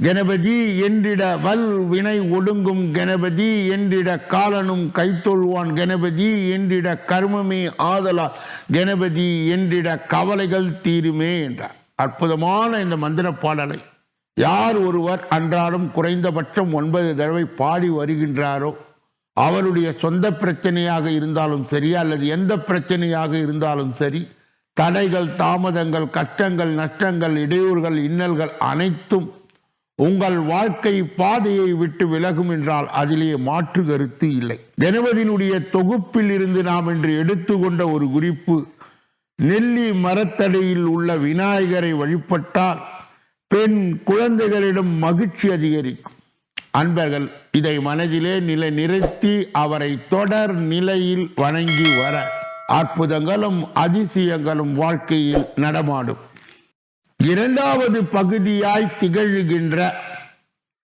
கணபதி என்றிட வல் வினை ஒடுங்கும் கணபதி என்றிட காலனும் கைத்தொழுவான் கணபதி என்றிட கர்மமே ஆதலால் கணபதி என்றிட கவலைகள் தீருமே என்றார். அற்புதமான இந்த மந்திர பாடலை. யார் ஒருவர் அன்றாடம் குறைந்தபட்சம் ஒன்பது தடவை பாடி வருகின்றாரோ அவருடைய சொந்த பிரச்சனையாக இருந்தாலும் சரி அல்லது எந்த பிரச்சனையாக இருந்தாலும் சரி தடைகள் தாமதங்கள் கஷ்டங்கள் நஷ்டங்கள் இடையூறுகள் இன்னல்கள் அனைத்தும் உங்கள் வாழ்க்கை பாதையை விட்டு விலகும் என்றால் அதிலே மாற்று கருத்து இல்லை. கணபதியினுடைய தொகுப்பில் இருந்து நாம் இன்று எடுத்துக்கொண்ட ஒரு குறிப்பு நெல்லி மரத்தடியில் உள்ள விநாயகரை வழிபட்டால் பெண் குழந்தைகளிடம் மகிழ்ச்சி அதிகரிக்கும். அன்பர்கள் இதை மனதிலே நிலை நிறுத்தி அவரை தொடர் நிலையில் வணங்கி வர அற்புதங்களும் அதிசயங்களும் வாழ்க்கையில் நடமாடும். இரண்டாவது பகுதியாய் திகழ்கின்ற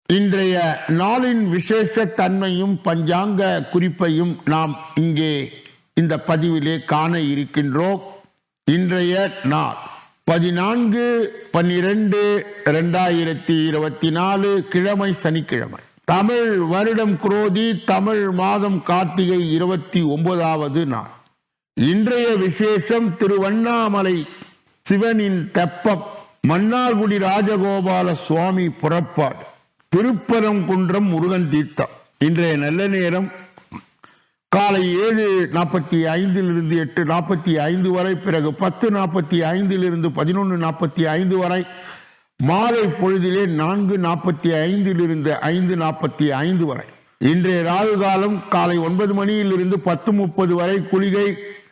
இன்றைய நாளின் விசேஷ தன்மையும் பஞ்சாங்க குறிப்பையும் நாம் இங்கே இந்த பதிவிலே காண இருக்கின்றோம். இன்றைய நாள் பதினான்கு பன்னிரண்டு ரெண்டாயிரத்தி இருபத்தி நாலு கிழமை சனிக்கிழமை. தமிழ் வருடம் குரோதி தமிழ் மாதம் கார்த்திகை இருபத்தி ஒன்பதாவது நாள். இன்றைய விசேஷம் திருவண்ணாமலை சிவனின் தெப்பம். மன்னார்குடி ராஜகோபால சுவாமி புறப்பாடு. திருப்பரங்குன்றம் முருகன் தீர்த்தம். இன்றைய நல்ல நேரம் காலை ஏழு நாற்பத்தி ஐந்திலிருந்து எட்டு நாற்பத்தி ஐந்து வரை பிறகு பத்து நாற்பத்தி ஐந்திலிருந்து பதினொன்று நாற்பத்தி ஐந்து வரை மாலை பொழுதிலே நான்கு நாற்பத்தி ஐந்திலிருந்து ஐந்து நாற்பத்தி ஐந்து வரை. இன்றைய ராகு காலம் காலை ஒன்பது மணியிலிருந்து பத்து முப்பது வரை குளிகை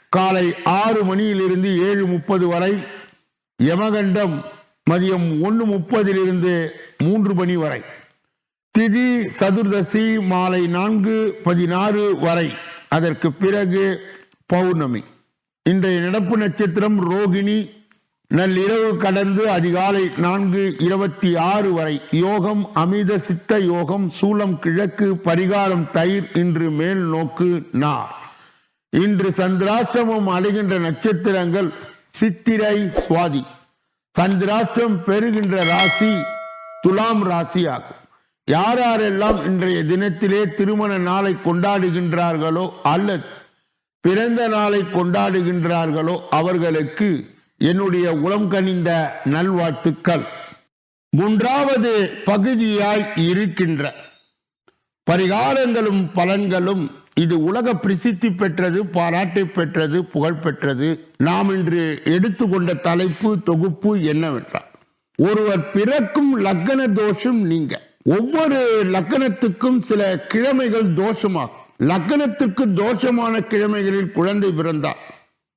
காலை ஆறு மணியிலிருந்து ஏழு முப்பது வரை யமகண்டம் மதியம் ஒன்று முப்பதிலிருந்து மூன்று மணி வரை. திதி சதுர்தசி மாலை நான்கு பதினாறு வரை. அதற்கு பிறகு பௌர்ணமி. இன்றைய நடப்பு நட்சத்திரம் ரோகிணி. நள்ளிரவு கடந்து அதிகாலை நான்கு இருபத்தி ஆறு வரை. யோகம் அமித சித்த யோகம் சூலம் கிழக்கு பரிகாரம் தயிர் இன்று மேல் நோக்கு நார். இன்று சந்திராசிரமம் அடைகின்ற நட்சத்திரங்கள் சித்திரை சுவாதி. சந்திராஷ்டிரம் பெறுகின்ற ராசி துலாம் ராசி ஆகும் யார் யாரெல்லாம் இன்றைய தினத்திலே திருமண நாளை கொண்டாடுகின்றார்களோ அல்லது பிறந்த நாளை கொண்டாடுகின்றார்களோ அவர்களுக்கு என்னுடைய உளம் கனிந்த நல்வாழ்த்துக்கள். மூன்றாவது பகுதியாய் இருக்கின்ற. பரிகாரங்களும் பலன்களும் இது உலக பிரசித்தி பெற்றது பாராட்டை பெற்றது புகழ் பெற்றது. நாம் இன்று எடுத்துக்கொண்ட தலைப்பு தொகுப்பு என்னவென்றால் ஒருவர் பிறக்கும் லக்கண தோஷம் நீங்க. ஒவ்வொரு லக்கணத்துக்கும் சில கிழமைகள் தோஷமாகும். லக்கணத்துக்கு தோஷமான கிழமைகளில் குழந்தை பிறந்தால்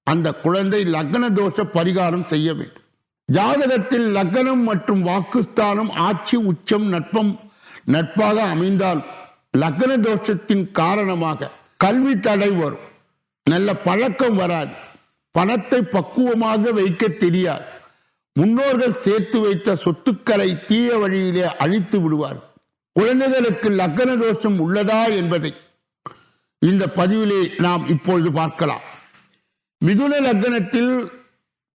அந்த குழந்தை லக்ன தோஷ பரிகாரம் செய்ய வேண்டும். ஜாதகத்தில் லக்னம் மற்றும் வாக்குஸ்தானம் ஆட்சி உச்சம் நட்பம் நட்பாக அமைந்தால் லக்ன தோஷத்தின் காரணமாக கல்வி தடை வரும். நல்ல பழக்கம் வராது. பணத்தை பக்குவமாக வைக்க தெரியாது. முன்னோர்கள் சேர்த்து வைத்த சொத்துக்களை தீய வழியிலே அழித்து விடுவார் குழந்தைகளுக்கு லக்ன தோஷம் உள்ளதா என்பதை இந்த பதிவிலே நாம் இப்பொழுது பார்க்கலாம். மிதுன லக்னத்தில்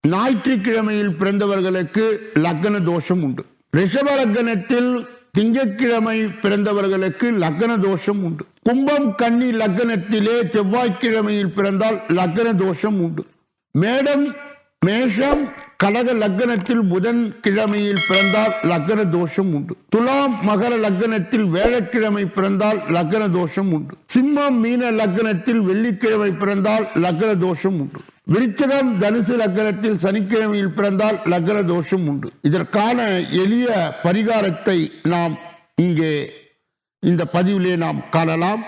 ஞாயிற்றுக்கிழமையில் பிறந்தவர்களுக்கு லக்ன தோஷம் உண்டு. ரிஷப லக்னத்தில் திங்கக்கிழமை பிறந்தவர்களுக்கு லக்ன தோஷம் உண்டு. கும்பம் கன்னி லக்னத்திலே செவ்வாய்க்கிழமையில் பிறந்தால் லக்ன தோஷம் உண்டு. மேடம் மேஷம் கடக லக்னத்தில் புதன் கிழமையில் பிறந்தால் லக்ன தோஷம் உண்டு. துலாம் மகர லக்னத்தில் வேழக்கிழமை பிறந்தால் லக்ன தோஷம் உண்டு. சிம்மம் மீன லக்னத்தில் வெள்ளிக்கிழமை பிறந்தால் லக்ன தோஷம் உண்டு. விருச்சகம் தனுசு லக்னத்தில் சனிக்கிழமையில் பிறந்தால் லக்ன தோஷம் உண்டு. இதற்கான எளிய பரிகாரத்தை நாம் இங்கே இந்த பதிவிலே நாம் காணலாம்.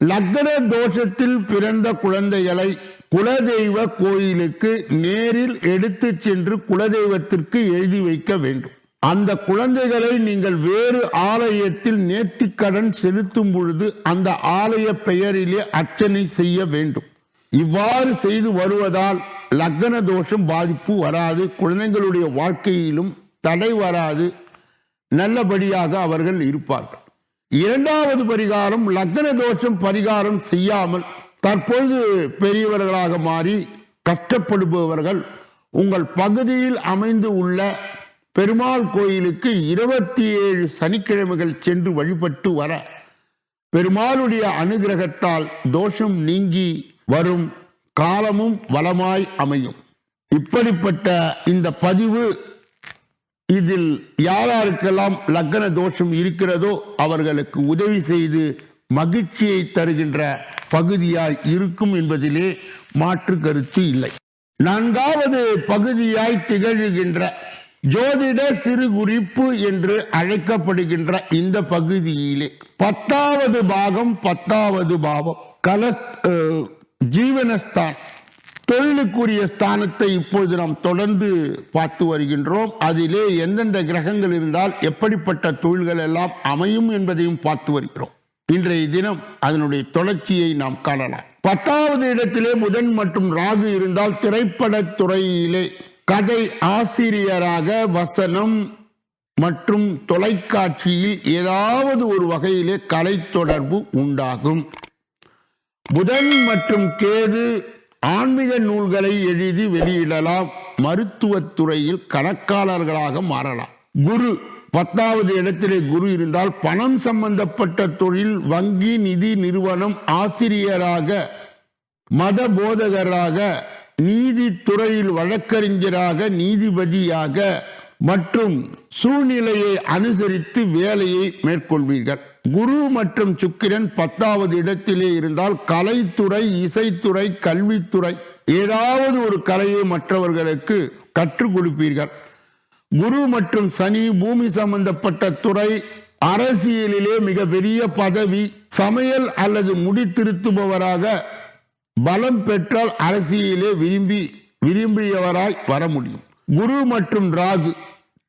லக்ன தோஷத்தில் பிறந்த குழந்தைகளை குலதெய்வ கோயிலுக்கு நேரில் எடுத்து சென்று குலதெய்வத்திற்கு எழுதி வைக்க வேண்டும். அந்த குழந்தைகளை நீங்கள் வேறு ஆலயத்தில் நேர்த்திக்கடன் செலுத்தும் பொழுது அந்த ஆலய பெயரிலே அர்ச்சனை செய்ய வேண்டும். இவ்வாறு செய்து வருவதால் லக்ன தோஷம் பாதிப்பு வராது குழந்தைங்களுடைய வாழ்க்கையிலும் தடை வராது நல்லபடியாக அவர்கள் இருப்பார்கள். இரண்டாவது பரிகாரம் லக்ன தோஷம் பரிகாரம் செய்யாமல் தற்பொழுது பெரியவர்களாக மாறி கஷ்டப்படுபவர்கள் உங்கள் பகுதியில் அமைந்து உள்ள பெருமாள் கோயிலுக்கு இருபத்தி ஏழு சனிக்கிழமைகள் சென்று வழிபட்டு வர பெருமாளுடைய அனுகிரகத்தால் தோஷம் நீங்கி வரும் காலமும் வளமாய் அமையும். இப்படிப்பட்ட இந்த பதிவு இதில் யாராருக்கெல்லாம் லக்ன தோஷம் இருக்கிறதோ அவர்களுக்கு உதவி செய்து மகிழ்ச்சியை தருகின்ற பகுதியாய் இருக்கும் என்பதிலே மாற்று கருத்து இல்லை. நான்காவது பகுதியாய் திகழ்கின்ற ஜோதிட சிறு குறிப்பு என்று அழைக்கப்படுகின்ற இந்த பகுதியிலே பத்தாவது பாகம் பத்தாவது பாவம். கல ஜீவனஸ்தான் தொழிலுக்குரிய ஸ்தானத்தை இப்பொழுது நாம் தொடர்ந்து பார்த்து வருகின்றோம். அதிலே எந்தெந்த கிரகங்கள் இருந்தால் எப்படிப்பட்ட தொழில்கள் எல்லாம் அமையும் என்பதையும் பார்த்து வருகிறோம். இன்றைய தினம் அதனுடைய தொடர்ச்சியை நாம் காணலாம். பத்தாவது இடத்திலே புதன் மற்றும் ராகு இருந்தால் திரைப்பட துறையிலே கதை ஆசிரியராக வசனம் மற்றும் தொலைக்காட்சியில் ஏதாவது ஒரு வகையிலே கலை தொடர்பு உண்டாகும். புதன் மற்றும் கேது ஆன்மீக நூல்களை எழுதி வெளியிடலாம். மருத்துவத் துறையில் கணக்காளர்களாக மாறலாம். குரு பத்தாவது இடத்திலே குரு இருந்தால் பணம் சம்பந்தப்பட்ட தொழில் வங்கி நிதி நிறுவனம் ஆசிரியராக மத போதகராக நீதித்துறையில் வழக்கறிஞராக நீதிபதியாக மற்றும் சூழ்நிலையை அனுசரித்து வேலையை மேற்கொள்வீர்கள். குரு மற்றும் சுக்கிரன் பத்தாவது இடத்திலே இருந்தால் கலைத்துறை இசைத்துறை கல்வித்துறை ஏதாவது ஒரு கலையை மற்றவர்களுக்கு கற்றுக் கொடுப்பீர்கள். குரு மற்றும் சனி பூமி சம்பந்தப்பட்ட துறை அரசியலிலே மிக பெரிய பதவி சமையல் அல்லது முடி திருத்துபவராக பலம் பெற்றால் அரசியலே விரும்பி விரும்பியவராய் வர முடியும். குரு மற்றும் ராகு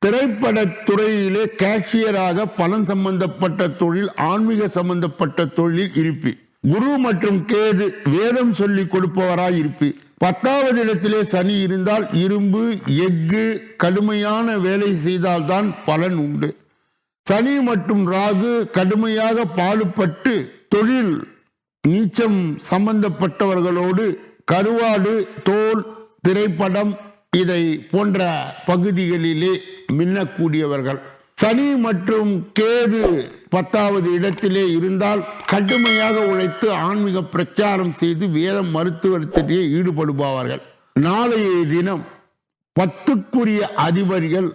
திரைப்படத் துறையிலே கேஷியராக பணம் சம்பந்தப்பட்ட தொழில் ஆன்மீக சம்பந்தப்பட்ட தொழிலில் இருப்பி. குரு மற்றும் கேது வேதம் சொல்லி கொடுப்பவராய் இருப்பி. பத்தாவது இடத்திலே சனி இருந்தால் இரும்பு எஃகு கடுமையான வேலை செய்தால்தான் பலன் உண்டு. சனி மற்றும் ராகு கடுமையாக பாடுபட்டு தொழில் நீச்சம் சம்பந்தப்பட்டவர்களோடு கருவாடு தோல் திரைப்படம் இதை போன்ற பகுதிகளிலே மின்னக்கூடியவர்கள். சனி மற்றும் கேது பத்தாவது இடத்திலே இருந்தால் கடுமையாக உழைத்து ஆன்மீக பிரச்சாரம் செய்து வேத மருத்துவத்திலேயே ஈடுபடுபவர்கள். நாளைய தினம் பத்துக்குரிய அதிபர்கள்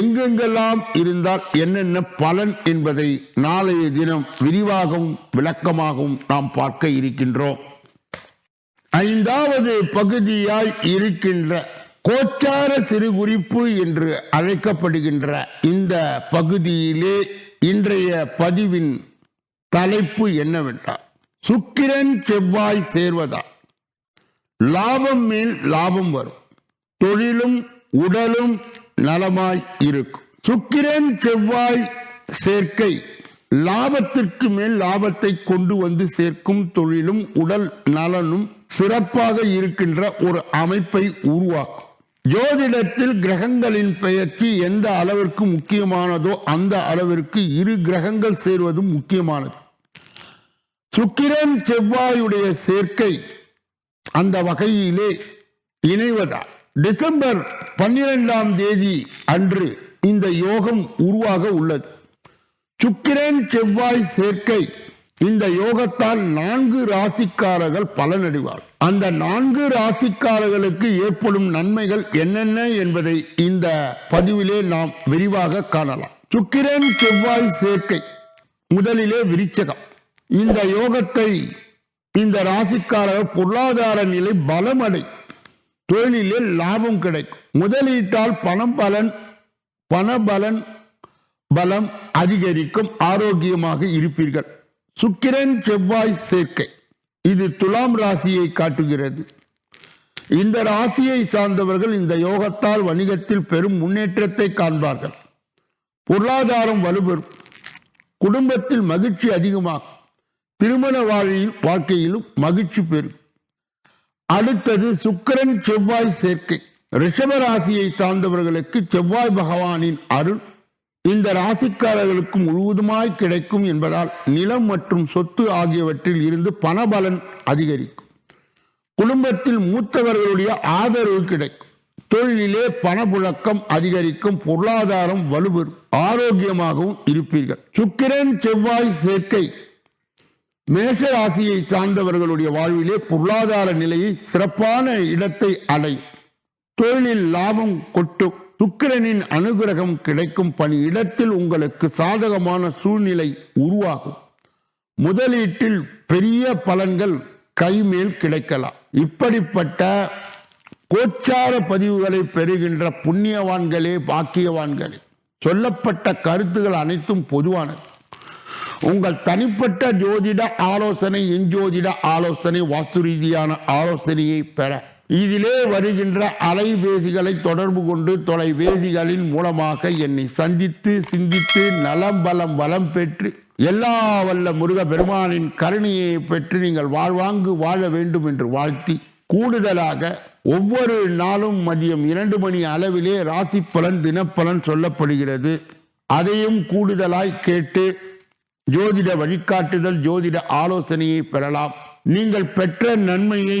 எங்கெங்கெல்லாம் இருந்தால் என்னென்ன பலன் என்பதை நாளைய தினம் விரிவாகவும் விளக்கமாகவும் நாம் பார்க்க இருக்கின்றோம். ஐந்தாவது பகுதியாய் இருக்கின்ற கோச்சார சிறு குறிப்பு என்று அழைக்கப்படுகின்ற இந்த பகுதியிலே இன்றைய பதிவின் தலைப்பு என்னவென்றால் சுக்கிரன் செவ்வாய் சேர்வதா? லாபம் மேல் லாபம் வரும். தொழிலும் உடலும் நலமாய் இருக்கும். சுக்கிரன் செவ்வாய் சேர்க்கை லாபத்திற்கு மேல் லாபத்தை கொண்டு வந்து சேர்க்கும் தொழிலும் உடல் நலனும் சிறப்பாக இருக்கின்ற ஒரு அமைப்பை உருவாக்கும். ஜோதிடத்தில் கிரகங்களின் பெயர்ச்சி எந்த அளவிற்கு முக்கியமானதோ அந்த அளவிற்கு இரு கிரகங்கள் சேர்வதும் முக்கியமானது. சுக்கிரன் செவ்வாயுடைய சேர்க்கை அந்த வகையிலே இணைவதால் டிசம்பர் பன்னிரெண்டாம் தேதி அன்று இந்த யோகம் உருவாக உள்ளது. சுக்கிரன் செவ்வாய் சேர்க்கை இந்த யோகத்தால் நான்கு ராசிக்காரர்கள் பலனடைவார் அந்த நான்கு ராசிக்காரர்களுக்கு ஏற்படும் நன்மைகள் என்னென்ன என்பதை இந்த பதிவிலே நாம் விரிவாக காணலாம். சுக்கிரன் செவ்வாய் சேர்க்கை முதலிலே விரிச்சகம். இந்த யோகத்தை இந்த ராசிக்காரர் பொருளாதார நிலை பலமடை தொழிலிலே லாபம் கிடைக்கும். முதலீட்டால் பணம் பலன் பணபலன் பலம் அதிகரிக்கும் ஆரோக்கியமாக இருப்பீர்கள். சுக்கிரன் செவ்வாய் சேர்க்கை. இது துலாம் ராசியை காட்டுகிறது. இந்த ராசியை சார்ந்தவர்கள் இந்த யோகத்தால் வணிகத்தில் பெரும் முன்னேற்றத்தை காண்பார்கள். பொருளாதாரம் வலுப்பெறும் குடும்பத்தில் மகிழ்ச்சி அதிகமாகும். திருமண வாழ்வில் வாழ்க்கையிலும் மகிழ்ச்சி பெறும். அடுத்தது சுக்கிரன் செவ்வாய் சேர்க்கை. ரிஷபராசியை சார்ந்தவர்களுக்கு செவ்வாய் பகவானின் அருள் இந்த ராசிக்காரர்களுக்கு முழுவதுமாய் கிடைக்கும் என்பதால் நிலம் மற்றும் சொத்து ஆகியவற்றில் இருந்து பணபலன் அதிகரிக்கும். குடும்பத்தில் மூத்தவர்களுடைய ஆதரவு கிடைக்கும். தொழிலிலே பணப்புழக்கம் அதிகரிக்கும். பொருளாதாரம் வலுப்பெறும் ஆரோக்கியமாகவும் இருப்பீர்கள். சுக்கிரன் செவ்வாய் சேர்க்கை. மேஷ ராசியை சார்ந்தவர்களுடைய வாழ்விலே பொருளாதார நிலையை சிறப்பான இடத்தை அடையும். தொழிலில் லாபம் கொட்டும். சுக்கிரனின் அனுகிரகம் கிடைக்கும் பணி இடத்தில் உங்களுக்கு சாதகமான சூழ்நிலை உருவாகும். முதலீட்டில் பெரிய பலன்கள் கைமேல் கிடைக்கலாம். இப்படிப்பட்ட கோச்சார பதிவுகளை பெறுகின்ற புண்ணியவான்களே பாக்கியவான்களே சொல்லப்பட்ட கருத்துகள் அனைத்தும் பொதுவானது. உங்கள் தனிப்பட்ட ஜோதிட ஆலோசனை எஞ்சோதிட ஆலோசனை வாஸ்து ரீதியான ஆலோசனையை பெற இதிலே வருகின்ற அலைபேசிகளை தொடர்பு கொண்டு தொலைபேசிகளின் மூலமாக என்னை சந்தித்து சிந்தித்து நலம் பலம் வளம் பெற்று எல்லா வல்ல முருக பெருமானின் கருணையை பெற்று நீங்கள் வாழ்வாங்கு வாழ வேண்டும் என்று வாழ்த்தி கூடுதலாக ஒவ்வொரு நாளும் மதியம் இரண்டு மணி அளவிலே ராசி பலன் தினப்பலன் சொல்லப்படுகிறது. அதையும் கூடுதலாய் கேட்டு ஜோதிட வழிகாட்டுதல் ஜோதிட ஆலோசனையை பெறலாம். நீங்கள் பெற்ற நன்மையை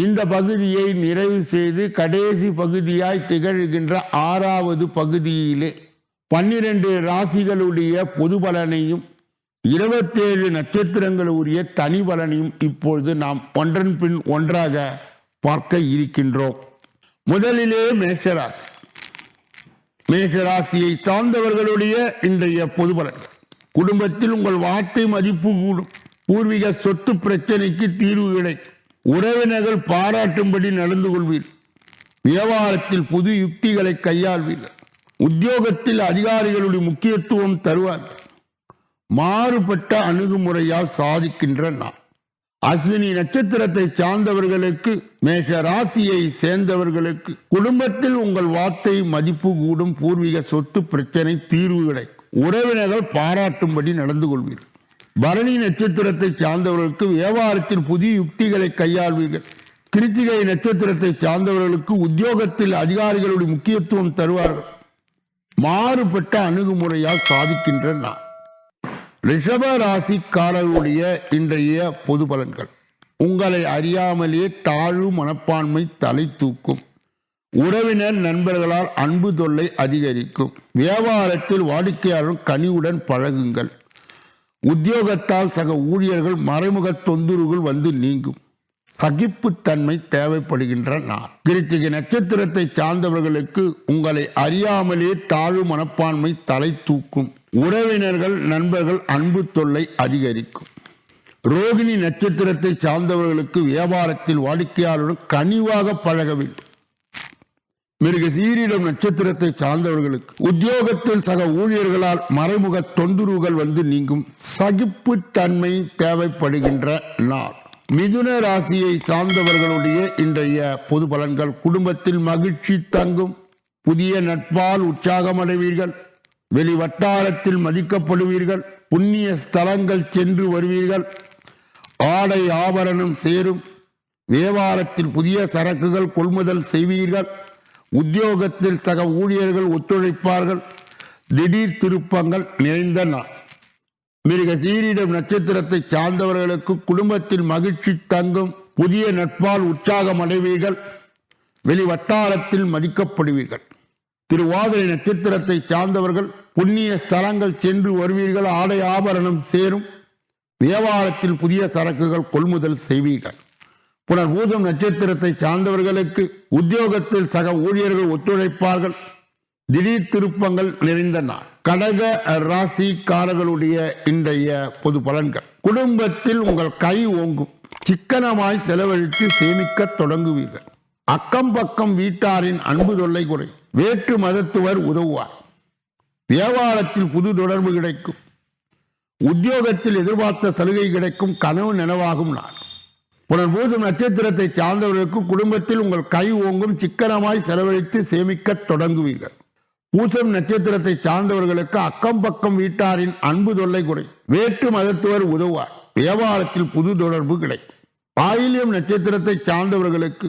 இந்த பகுதியை நிறைவு செய்து கடைசி பகுதியாய் திகழ்கின்ற ஆறாவது பகுதியிலே பன்னிரண்டு ராசிகளுடைய பொது பலனையும் இருபத்தேழு நட்சத்திரங்களுடைய தனி பலனையும் இப்பொழுது நாம் ஒன்றன் பின் ஒன்றாக பார்க்க இருக்கின்றோம். முதலிலே மேஷராசி. மேஷராசியை சார்ந்தவர்களுடைய இன்றைய பொது பலன். குடும்பத்தில் உங்கள் வார்த்தை மதிப்பு கூடும். பூர்வீக சொத்து பிரச்சனைக்கு தீர்வு கிடைக்கும். உறவினர்கள் பாராட்டும்படி நடந்து கொள்வீர்கள் வியாபாரத்தில் புது யுக்திகளை கையாள்வீர்கள் உத்தியோகத்தில் அதிகாரிகளுடைய முக்கியத்துவம் தருவார்கள் மாறுபட்ட அணுகுமுறையால் சாதிக்கின்ற நான் அஸ்வினி நட்சத்திரத்தை சார்ந்தவர்களுக்கு மேஷ ராசியை சேர்ந்தவர்களுக்கு குடும்பத்தில் உங்கள் வார்த்தை மதிப்பு கூடும் பூர்வீக சொத்து பிரச்சனை தீர்வு கிடைக்கும். உறவினர்கள் பாராட்டும்படி நடந்து கொள்வீர்கள் பரணி நட்சத்திரத்தை சார்ந்தவர்களுக்கு வியாபாரத்தில் புதிய யுக்திகளை கையாள்வீர்கள். கிருத்திகை நட்சத்திரத்தை சார்ந்தவர்களுக்கு உத்தியோகத்தில் அதிகாரிகளுடைய முக்கியத்துவம் தருவார்கள். மாறுபட்ட அணுகுமுறையால் சாதிக்கின்ற நான் ரிஷப ராசிக்காரர்களுடைய இன்றைய பொது பலன்கள். உங்களை அறியாமலே தாழ்வு மனப்பான்மை தலை தூக்கும். உறவினர் நண்பர்களால் அன்பு தொல்லை அதிகரிக்கும். வியாபாரத்தில் வாடிக்கையாளர் கனிவுடன் பழகுங்கள். உத்தியோகத்தால் சக ஊழியர்கள் மறைமுக தொந்தரவுகள் வந்து நீங்கும். சகிப்புத்தன்மை தேவைப்படுகின்ற நாள். கிருத்திகை நட்சத்திரத்தை சார்ந்தவர்களுக்கு உங்களை அறியாமலே தாழ்வு மனப்பான்மை தலை தூக்கும். உறவினர்கள் நண்பர்கள் அன்பு தொல்லை அதிகரிக்கும். ரோகிணி நட்சத்திரத்தை சார்ந்தவர்களுக்கு வியாபாரத்தில் வாடிக்கையாளருடன் கனிவாக பழக வேண்டும். மிருக சீரிடம் நட்சத்திரத்தை சார்ந்தவர்களுக்கு உத்தியோகத்தில் சக ஊழியர்களால் மறைமுக தொந்தரவுகள் வந்து நீங்கும் சகிப்புத்தன்மை தேவைப்படுகின்ற நாள். மிதுன ராசியை சார்ந்தவர்களுடைய இன்றைய பொது பலன்கள் குடும்பத்தில் மகிழ்ச்சி தங்கும். புதிய நட்பால் உற்சாகம் அடைவீர்கள். வெளி வட்டாரத்தில் மதிக்கப்படுவீர்கள். புண்ணிய ஸ்தலங்கள் சென்று வருவீர்கள். ஆடை ஆபரணம் சேரும். வியாபாரத்தில் புதிய சரக்குகள் கொள்முதல் செய்வீர்கள். உத்தியோகத்தில் தக ஊழியர்கள் ஒத்துழைப்பார்கள். திடீர் திருப்பங்கள் நிறைந்த நாள் மிருக சீரிடம் நட்சத்திரத்தை சார்ந்தவர்களுக்கு குடும்பத்தில் மகிழ்ச்சி தங்கும் புதிய நட்பால் உற்சாகம் அடைவீர்கள். வெளி வட்டாரத்தில் மதிக்கப்படுவீர்கள். திருவாதிரை நட்சத்திரத்தை சார்ந்தவர்கள் புண்ணிய ஸ்தலங்கள் சென்று வருவீர்கள். ஆடை ஆபரணம் சேரும். வியாபாரத்தில் புதிய சரக்குகள் கொள்முதல் செய்வீர்கள். புனர்பூசம் நட்சத்திரத்தை சார்ந்தவர்களுக்கு உத்தியோகத்தில் சக ஊழியர்கள் ஒத்துழைப்பார்கள். திடீர் திருப்பங்கள் நிறைந்த நாள் கடக ராசிக்காரர்களுடைய இன்றைய பொது பலன்கள். குடும்பத்தில் உங்கள் கை ஓங்கும். சிக்கனமாய் செலவழித்து சேமிக்க தொடங்குவீர்கள். அக்கம் பக்கம் வீட்டாரின் அன்பு தொல்லை குறை வேற்று மதத்துவர் உதவுவார். வியாபாரத்தில் புது தொடர்பு கிடைக்கும். உத்தியோகத்தில் எதிர்பார்த்த சலுகை கிடைக்கும். கனவு நனவாகும் நாள். புனர்பூசம் நட்சத்திரத்தை சார்ந்தவர்களுக்கு குடும்பத்தில் உங்கள் கை ஓங்கும் சிக்கனமாய் செலவழித்து சேமிக்க தொடங்குவீர்கள். பூசம் நட்சத்திரத்தை சார்ந்தவர்களுக்கு அக்கம் பக்கம் வீட்டாரின் அன்பு தொல்லை குறை. வேற்று மதத்துவர் உதவார் வியாபாரத்தில் புது தொடர்பு கிடைக்கும் பாயிலியம் நட்சத்திரத்தை சார்ந்தவர்களுக்கு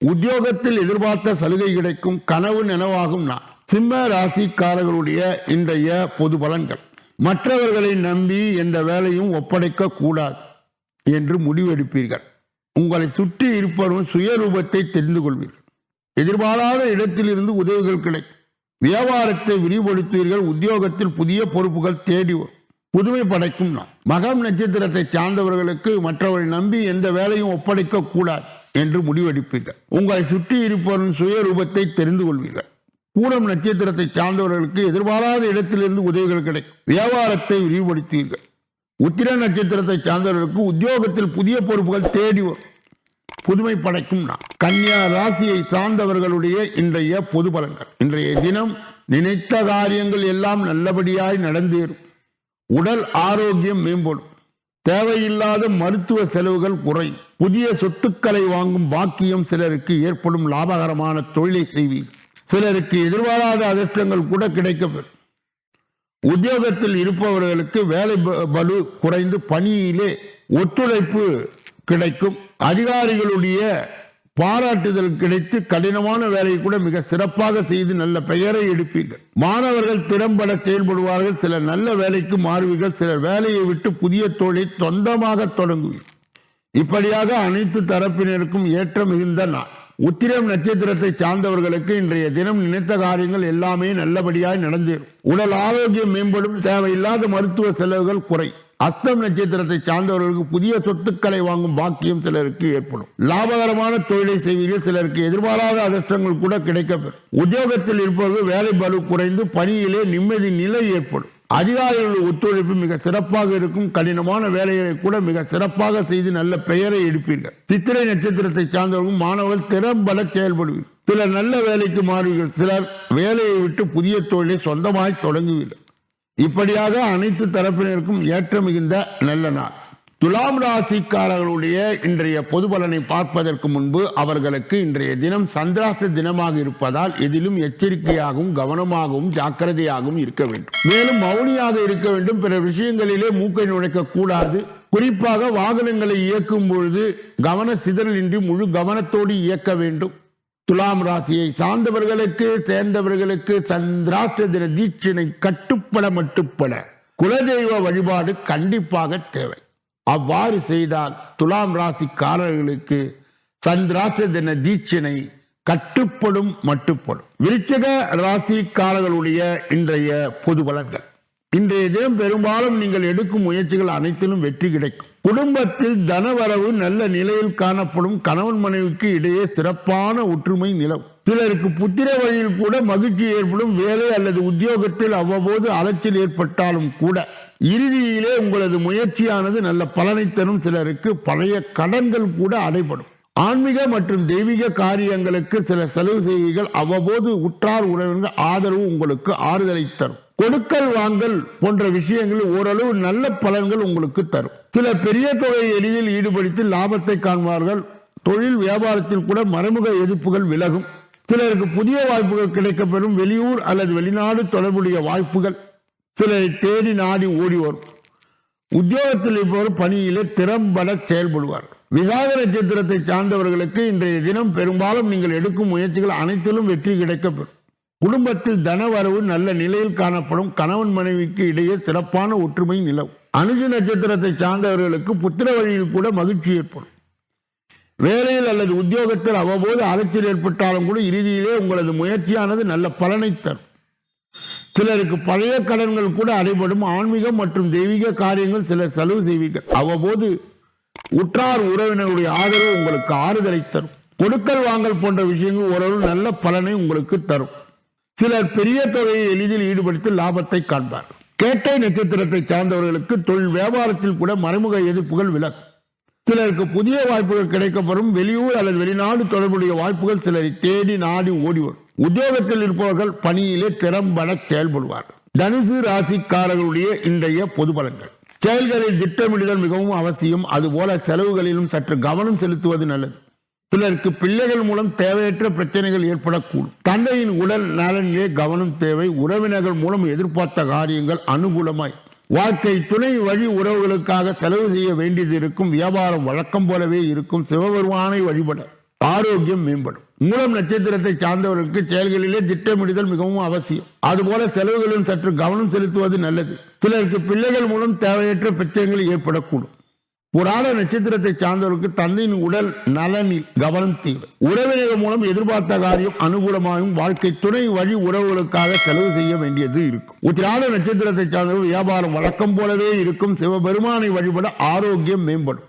உத்தியோகத்தில் எதிர்பார்த்த சலுகை கிடைக்கும். கனவு நினைவாகும் நான் சிம்ம ராசிக்காரர்களுடைய இன்றைய பொது பலன்கள். மற்றவர்களை நம்பி எந்த வேலையும் ஒப்படைக்க கூடாது. என்று முடிவெடுப்பீர்கள். உங்களை சுற்றி இருப்பவரும் சுயரூபத்தை தெரிந்து கொள்வீர்கள். எதிர்பாராத இடத்திலிருந்து உதவிகள் கிடைக்கும். வியாபாரத்தை விரிவுபடுத்துவீர்கள். உத்தியோகத்தில் புதிய பொறுப்புகள் தேடி வரும். புதுமை படைக்கும் நான் மகம் நட்சத்திரத்தை சார்ந்தவர்களுக்கு மற்றவரை நம்பி எந்த வேலையும் ஒப்படைக்க கூடாது என்று முடிவெடுப்பீர்கள். உங்களை சுற்றி இருப்பவரின் சுயரூபத்தை தெரிந்து கொள்வீர்கள். பூரம் நட்சத்திரத்தை சார்ந்தவர்களுக்கு எதிர்பாராத இடத்திலிருந்து உதவிகள் கிடைக்கும். வியாபாரத்தை விரிவுபடுத்துவீர்கள். உத்திர நட்சத்திரத்தை சார்ந்தவர்களுக்கு உத்தியோகத்தில் புதிய பொறுப்புகள் தேடி புதுமை படைக்கும் நான் கன்னியா ராசியை சார்ந்தவர்களுடைய இன்றைய பொது பலன்கள். இன்றைய தினம் நினைத்த காரியங்கள் எல்லாம் நல்லபடியாய் நடந்தேறும். உடல் ஆரோக்கியம் மேம்படும். தேவையில்லாத மருத்துவ செலவுகள் குறையும். புதிய சொத்துக்களை வாங்கும் பாக்கியம் சிலருக்கு ஏற்படும் லாபகரமான தொழிலை செய்வீர்கள். சிலருக்கு எதிர்பாராத அதிர்ஷ்டங்கள் கூட கிடைக்கப்பெறும். உத்தியோகத்தில் இருப்பவர்களுக்கு வேலை ப- குறைந்து பணியிலே ஒத்துழைப்பு கிடைக்கும். அதிகாரிகளுடைய பாராட்டுதல் கிடைத்து கடினமான வேலையை கூட மிக சிறப்பாக செய்து நல்ல பெயரை எடுப்பீர்கள். மாணவர்கள் திறம்பட செயல்படுவார்கள். சில நல்ல வேலைக்கு மாறுவீர்கள். சிலர் வேலையை விட்டு புதிய தொழிலை சொந்தமாக தொடங்குவீர்கள். இப்படியாக அனைத்து தரப்பினருக்கும் ஏற்ற மிகுந்த நாள். உத்திரம் நட்சத்திரத்தை சார்ந்தவர்களுக்கு இன்றைய தினம் நினைத்த காரியங்கள் எல்லாமே நல்லபடியாய் நடந்தேறும். உடல் ஆரோக்கியம் மேம்படும் தேவையில்லாத மருத்துவ செலவுகள் குறை. அஸ்தம் நட்சத்திரத்தை சார்ந்தவர்களுக்கு புதிய சொத்துக்களை வாங்கும் பாக்கியம் சிலருக்கு ஏற்படும். லாபகரமான தொழிலை செய்வீர்கள் சிலருக்கு எதிர்பாராத அதிர்ஷ்டங்கள் கூட கிடைக்கப்பெறும். உத்தியோகத்தில் இருப்பவர்கள் வேலை பளு குறைந்து பணியிலே நிம்மதி நிலை ஏற்படும். அதிகாரிகள் ஒத்துழைப்பு மிக சிறப்பாக இருக்கும். கடினமான வேலைகளை கூட மிக சிறப்பாக செய்து நல்ல பெயரை எடுப்பீர்கள். சித்திரை நட்சத்திரத்தை சார்ந்தவர்கள் மாணவர்கள் திறம்பட செயல்படுவீர்கள். சிலர் நல்ல வேலைக்கு மாறுவீர்கள். சிலர் வேலையை விட்டு புதிய தொழிலை சொந்தமாய் தொடங்குவீர்கள். இப்படியாக அனைத்து தரப்பினருக்கும் ஏற்ற மிகுந்த நல்ல நாள். துலாம் ராசிக்காரர்களுடைய இன்றைய பொது பலனை பார்ப்பதற்கு முன்பு அவர்களுக்கு இன்றைய தினம் சந்திராஷ்ட தினமாக இருப்பதால் எதிலும் எச்சரிக்கையாகவும் கவனமாகவும் ஜாக்கிரதையாகவும் இருக்க வேண்டும். மேலும் மௌனியாக இருக்க வேண்டும். பிற விஷயங்களிலே மூக்கை நுழைக்க கூடாது குறிப்பாக வாகனங்களை இயக்கும் பொழுது கவன சிதறலின்றி முழு கவனத்தோடு இயக்க வேண்டும். துலாம் ராசியை சார்ந்தவர்களுக்கு சேர்ந்தவர்களுக்கு சந்திராஷ்ட தின தீட்சினை கட்டுப்பட மட்டுப்பட குலதெய்வ வழிபாடு கண்டிப்பாக தேவை. அவ்வாறு செய்தால் துலாம் ராசிக்காரர்களுக்கு சந்திராஷ்ட தின தீட்சினை கட்டுப்படும் மட்டுப்படும். விருச்சக ராசிக்காரர்களுடைய இன்றைய பொது பலன்கள். இன்றைய தினம் பெரும்பாலும் நீங்கள் எடுக்கும் முயற்சிகள் அனைத்திலும் வெற்றி கிடைக்கும். குடும்பத்தில் தனவரவு நல்ல நிலையில் காணப்படும் கணவன் மனைவிக்கு இடையே சிறப்பான ஒற்றுமை நிலவும். சிலருக்கு புத்திர வழியில் கூட மகிழ்ச்சி ஏற்படும். வேலை அல்லது உத்தியோகத்தில் அவ்வப்போது அலைச்சல் ஏற்பட்டாலும் கூட இறுதியிலே உங்களது முயற்சியானது நல்ல பலனை தரும் சிலருக்கு பழைய கடன்கள் கூட அடைபடும். ஆன்மீக மற்றும் தெய்வீக காரியங்களுக்கு சில செலவு செய்திகள் அவ்வப்போது உற்றார் உறவினர் ஆதரவு உங்களுக்கு ஆறுதலை தரும். கொடுக்கல் வாங்கல் போன்ற விஷயங்களில் ஓரளவு நல்ல பலன்கள் உங்களுக்கு தரும். சில பெரிய தொகையை எளிதில் ஈடுபடுத்தி லாபத்தை காண்பார்கள். தொழில் வியாபாரத்தில் கூட மறைமுக எதிர்ப்புகள் விலகும். சிலருக்கு புதிய வாய்ப்புகள் கிடைக்கப்பெறும். வெளியூர் அல்லது வெளிநாடு தொடர்புடைய வாய்ப்புகள் சிலரை தேடி நாடி ஓடி வரும் உத்தியோகத்தில் இருப்பவர் பணியிலே திறம்பட செயல்படுவார். விசாக நட்சத்திரத்தை சார்ந்தவர்களுக்கு இன்றைய தினம் பெரும்பாலும் நீங்கள் எடுக்கும் முயற்சிகள் அனைத்திலும் வெற்றி கிடைக்கப்பெறும். குடும்பத்தில் தனவரவு நல்ல நிலையில் காணப்படும். கணவன் மனைவிக்கு இடையே சிறப்பான ஒற்றுமை நிலவும். அனுஜ நட்சத்திரத்தை சார்ந்தவர்களுக்கு புத்திர வழியில் கூட மகிழ்ச்சி ஏற்படும். வேலையில் அல்லது உத்தியோகத்தில் அவ்வப்போது அலைச்சல் ஏற்பட்டாலும் கூட இறுதியிலே உங்களது முயற்சியானது நல்ல பலனை தரும். சிலருக்கு பழைய கடன்கள் கூட அடைபடும் ஆன்மீகம் மற்றும் தெய்வீக காரியங்கள் சிலர் செலவு செய்வீர்கள். அவ்வப்போது உற்றார் உறவினருடைய ஆதரவு உங்களுக்கு ஆறுதலை தரும். கொடுக்கல் வாங்கல் போன்ற விஷயங்கள் ஓரளவு நல்ல பலனை உங்களுக்கு தரும். சிலர் பெரிய தொகையை எளிதில் ஈடுபடுத்தி லாபத்தை காண்பார். கேட்டை நட்சத்திரத்தை சார்ந்தவர்களுக்கு தொழில் வியாபாரத்தில் கூட மறைமுக எதிர்ப்புகள் விலகும். சிலருக்கு புதிய வாய்ப்புகள் கிடைக்கப்படும் வெளியூர் அல்லது வெளிநாடு தொடர்புடைய வாய்ப்புகள் சிலரை தேடி நாடி ஓடி வரும் உத்தியோகத்தில் இருப்பவர்கள் பணியிலே திறம்பட செயல்படுவார்கள். தனுசு ராசிக்காரர்களுடைய இன்றைய பொது பலன்கள். செயல்களில் திட்டமிடுதல் மிகவும் அவசியம். அதுபோல செலவுகளிலும் சற்று கவனம் செலுத்துவது நல்லது. சிலருக்கு பிள்ளைகள் மூலம் தேவையற்ற பிரச்சனைகள் ஏற்படக்கூடும். தந்தையின் உடல் நலனிலே கவனம் தேவை. உறவினர்கள் மூலம் எதிர்பார்த்த காரியங்கள் அனுகூலமாய். வாழ்க்கை துணை வழி உறவுகளுக்காக செலவு செய்ய வேண்டியது இருக்கும். வியாபாரம் வழக்கம் போலவே இருக்கும். சிவபெருமானை வழிபட ஆரோக்கியம் மேம்படும். மூலம் நட்சத்திரத்தை சார்ந்தவர்களுக்கு செயல்களிலே திட்டமிடுதல் மிகவும் அவசியம். அதுபோல செலவுகளிலும் சற்று கவனம் செலுத்துவது நல்லது. சிலருக்கு பிள்ளைகள் மூலம் தேவையற்ற பிரச்சனைகள் ஏற்படக்கூடும். புராண நட்சத்திரத்தை சார்ந்தவருக்கு தந்தையின் உடல் நலனில் கவனம் தேவை. உறவினர்கள் மூலம் எதிர்பார்த்த காரியம் அனுகூலமாகும் வாழ்க்கை துணை வழி உறவுகளுக்காக செலவு செய்ய வேண்டியது இருக்கும். உத்திராட நட்சத்திரத்தை சார்ந்தவர் வியாபாரம் வழக்கம் போலவே இருக்கும். சிவபெருமானை வழிபட ஆரோக்கியம் மேம்படும்.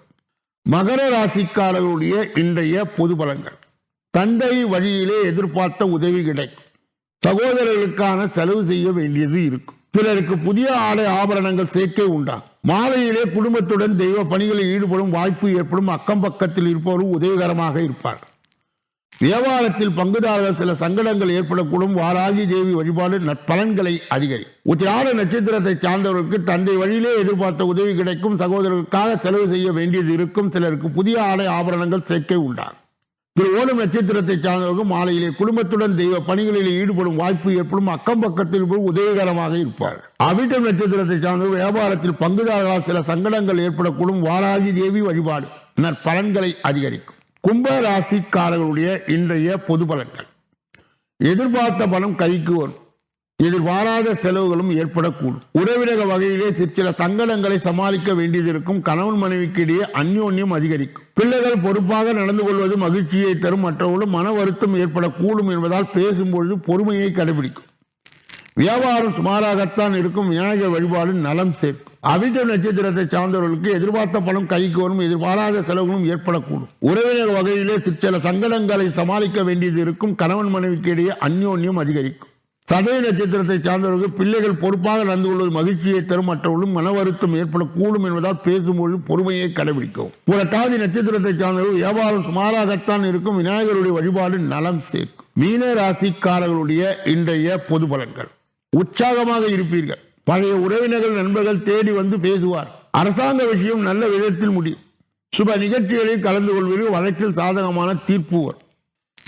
மகர ராசிக்காரர்களுடைய இன்றைய பொது பலன்கள். தந்தை வழியிலே எதிர்பார்த்த உதவி கிடைக்கும். சகோதரர்களுக்கான செலவு செய்ய வேண்டியது இருக்கும். சிலருக்கு புதிய ஆடை ஆபரணங்கள் சேர்க்கை உண்டாகும். மாலையிலே குடும்பத்துடன் தெய்வ பணிகளில் ஈடுபடும் வாய்ப்பு ஏற்படும். அக்கம் பக்கத்தில் இருப்பவரும் உதவிகரமாக இருப்பார் வியாபாரத்தில் பங்குதாரர்கள் சில சங்கடங்கள் ஏற்படக்கூடும். வாராகி தேவி வழிபாடு நற்பலன்களை அதிகரி. உத்திராட நட்சத்திரத்தை சார்ந்தவர்களுக்கு தந்தை வழியிலே எதிர்பார்த்த உதவி கிடைக்கும். சகோதரருக்காக செலவு செய்ய வேண்டியது இருக்கும். சிலருக்கு புதிய ஆடை ஆபரணங்கள் சேர்க்கை உண்டாகும். திரு ஓடும் நட்சத்திரத்தை சார்ந்தவர்கள் மாலையிலே குடும்பத்துடன் தெய்வ பணிகளில் ஈடுபடும் வாய்ப்பு ஏற்படும். அக்கம் பக்கத்தில் உதவிகரமாக இருப்பார். அவிட்டம் நட்சத்திரத்தை சார்ந்தவர்கள் வியாபாரத்தில் பங்குதாரர்களால் சில சங்கடங்கள் ஏற்படக்கூடும். வாராகி தேவி வழிபாடு நற்பலன்களை அதிகரிக்கும். கும்ப ராசிக்காரர்களுடைய இன்றைய பொது பலன்கள். எதிர்பார்த்த பணம் கைக்கு வரும். எதிர்பாராத செலவுகளும் ஏற்படக்கூடும். உறவினக வகையிலே சிற்சில சங்கடங்களை சமாளிக்க வேண்டியது இருக்கும் கணவன் மனைவிக்கு இடையே அந்யோன்யம் அதிகரிக்கும். பிள்ளைகள் பொறுப்பாக நடந்து கொள்வது மகிழ்ச்சியை தரும். மற்றவர்களும் மன வருத்தம் ஏற்படக்கூடும் என்பதால் பேசும்பொழுது பொறுமையை கடைபிடிக்கும். வியாபாரம் சுமாராகத்தான் இருக்கும். விநாயகர் வழிபாடு நலம் சேர்க்கும். அவிட்ட நட்சத்திரத்தை சார்ந்தவர்களுக்கு எதிர்பார்த்த பணம் கைக்கு வரும். எதிர்பாராத செலவுகளும் ஏற்படக்கூடும். உறவினர் வகையிலே சிற்சில சங்கடங்களை சமாளிக்க வேண்டியது இருக்கும். கணவன் மனைவிக்கு இடையே அந்யோன்யம் அதிகரிக்கும். சதய நட்சத்திரத்தை சார்ந்தவர்கள் பிள்ளைகள் பொறுப்பாக நடந்து கொள்வது மகிழ்ச்சியை தரும். மற்றவர்களும் மன வருத்தம் ஏற்படக்கூடும் என்பதால் பேசும்பொழுது பொறுமையை கடைபிடிக்கவும். புரட்டாதி நட்சத்திரத்தை சார்ந்தவர்கள் வியாபாரம் சுமாராகத்தான் இருக்கும். விநாயகருடைய வழிபாடு நலம் சேர்க்கும். மீன ராசிக்காரர்களுடைய இன்றைய பொது பலன்கள். உற்சாகமாக இருப்பீர்கள். பழைய உறவினர்கள் நண்பர்கள் தேடி வந்து பேசுவார். அரசாங்க விஷயம் நல்ல விதத்தில் முடியும். சுப நிகழ்ச்சிகளில் கலந்து கொள்வீர்கள். வழக்கில் சாதகமான தீர்ப்பு வரும்.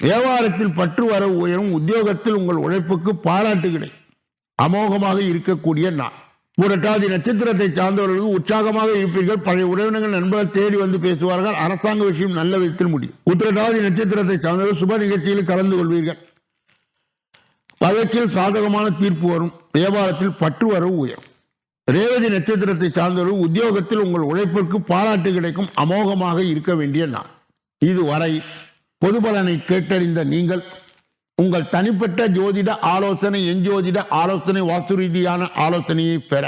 வியாபாரத்தில் பற்று வர உயரும். உத்தியோகத்தில் உங்கள் உழைப்புக்கு பாராட்டு கிடைக்கும். அமோகமாக இருக்கக்கூடிய நான் புரட்டாதி நட்சத்திரத்தை சார்ந்தவர்களுக்கு உற்சாகமாக இருப்பீர்கள். பழைய உறவினர்கள் நண்பர்கள் தேடி வந்து பேசுவார்கள். அரசாங்க விஷயம் நல்ல விதத்தில் முடியும். உத்திரட்டாதி நட்சத்திரத்தை சார்ந்தவர்கள் சுப நிகழ்ச்சியில் கலந்து கொள்வீர்கள். வழக்கில் சாதகமான தீர்ப்பு வரும். வியாபாரத்தில் பற்று வரவு உயரும். ரேவதி நட்சத்திரத்தை சார்ந்தவர்கள் உத்தியோகத்தில் உங்கள் உழைப்பிற்கு பாராட்டு கிடைக்கும் அமோகமாக இருக்க வேண்டிய நாள். இதுவரை பொது பலனை கேட்டறிந்த நீங்கள் உங்கள் தனிப்பட்ட ஜோதிட ஆலோசனை எஞ்சோதிட ஆலோசனை வாஸ்து ரீதியான ஆலோசனையை பெற.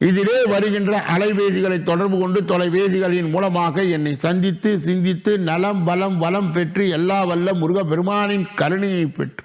இதிலே வருகின்ற அலைவேதிகளை தொடர்பு கொண்டு தொலைவேதிகளின் மூலமாக என்னை சந்தித்து சிந்தித்து நலம் பலம் வளம் பெற்று எல்லா வல்ல முருக பெருமானின் கருணையை பெற்று